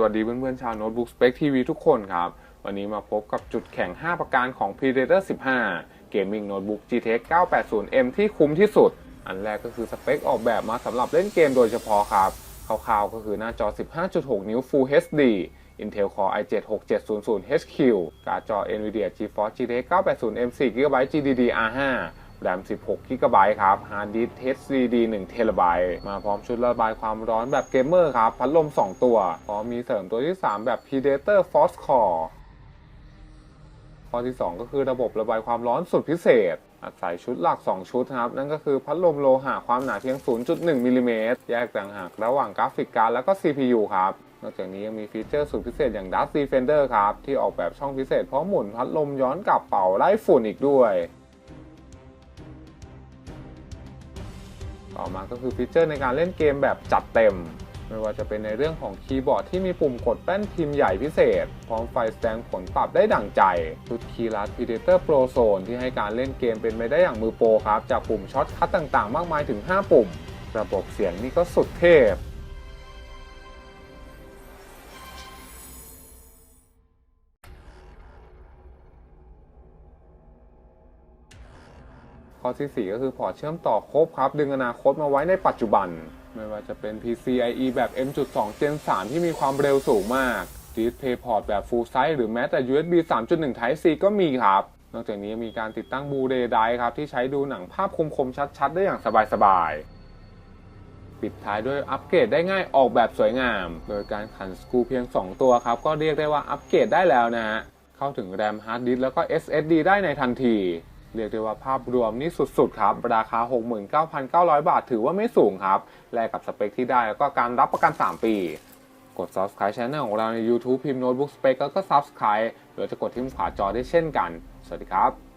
สวัสดีเพื่อนๆชาวโน้ตบุ๊กสเป c ทีวีทุกคนครับ วันนี้มาพบกับจุดแข่ง5 ประการของ Predator 15 Gaming Notebook GTX 980M ที่คุ้มที่สุด อันแรกก็คือสเปคออกแบบมาสำหรับเล่นเกมโดยเฉพาะครับคร่าวๆก็คือหน้าจอ 15.6 นิ้ว Full HD Intel Core i7 6700HQ การ์ดจอ Nvidia GeForce GTX 980M 4 GB GDDR5 แรม 16 GB ครับฮาร์ดดิสก์ HDD 1 TB มาพร้อมชุดระบายความร้อนแบบเกมเมอร์ครับ พัดลม 2 ตัว พร้อมมีเสริมตัวที่ 3 แบบ Predator Force Core ข้อที่ 2 ก็คือระบบระบายความร้อนสุดพิเศษ อาศัยชุดหลัก 2 ชุดครับ นั่นก็คือพัดลมโลหะความหนาเพียง 0.1มิลลิเมตรแยกต่างหากระหว่างกราฟิกการ์ดแล้วก็ CPU ครับนอกจากนี้ยังมีฟีเจอร์สุดพิเศษอย่าง Dust Defender ครับ ที่ออกแบบช่องพิเศษพร้อมหมุนพัดลมย้อนกลับเป่าไล่ฝุ่นอีกด้วย ต่อมาก็คือฟีเจอร์ในการเล่นเกมแบบจัดเต็ม ไม่ว่าจะเป็นในเรื่องของคีย์บอร์ดที่มีปุ่มกดแป้นพิมพ์ใหญ่พิเศษ พร้อมไฟแสดงผลปรับได้ดั่งใจ ชุดคีย์ลัด Predator Pro Zone ที่ให้การเล่นเกมเป็นไปได้อย่างมือโปรครับ จากปุ่มช็อตคัดต่างๆ มากมายถึง 5 ปุ่ม ระบบเสียงนี่ก็สุดเทพ อที่ 4 ก็คือพอร์ตเชื่อมต่อครบครับ ดึงอนาคตมาไว้ในปัจจุบัน ไม่ว่าจะเป็น PCIe แบบ M.2 Gen 3 ที่มีความเร็วสูงมาก DisplayPort แบบ Full Size หรือแม้แต่ USB 3.1 Type C ก็มีครับ นอกจากนี้มีการติดตั้ง Blu-ray Drive ครับ ที่ใช้ดูหนังภาพคมๆชัดๆ ได้อย่างสบายๆปิดท้ายด้วยอัปเกรดได้ง่ายออกแบบสวยงาม โดยการขันสกูเพียง 2 ตัวครับ ก็เรียกได้ว่าอัปเกรดได้แล้วนะฮะ เข้าถึงแรมฮาร์ดดิสแล้วก็ SSD ได้ในทันที เรียกได้ว่าภาพรวมนี่สุดๆครับ ราคา 69,900 บาทถือว่าไม่สูงครับ แลกกับสเปคที่ได้แล้วก็การรับประกัน 3 ปี กด subscribe channel ของเราใน YouTube พิมพ์ Notebook Spec แล้วก็ subscribe หรือจะกดที่มุมขวาจอได้เช่นกัน สวัสดีครับ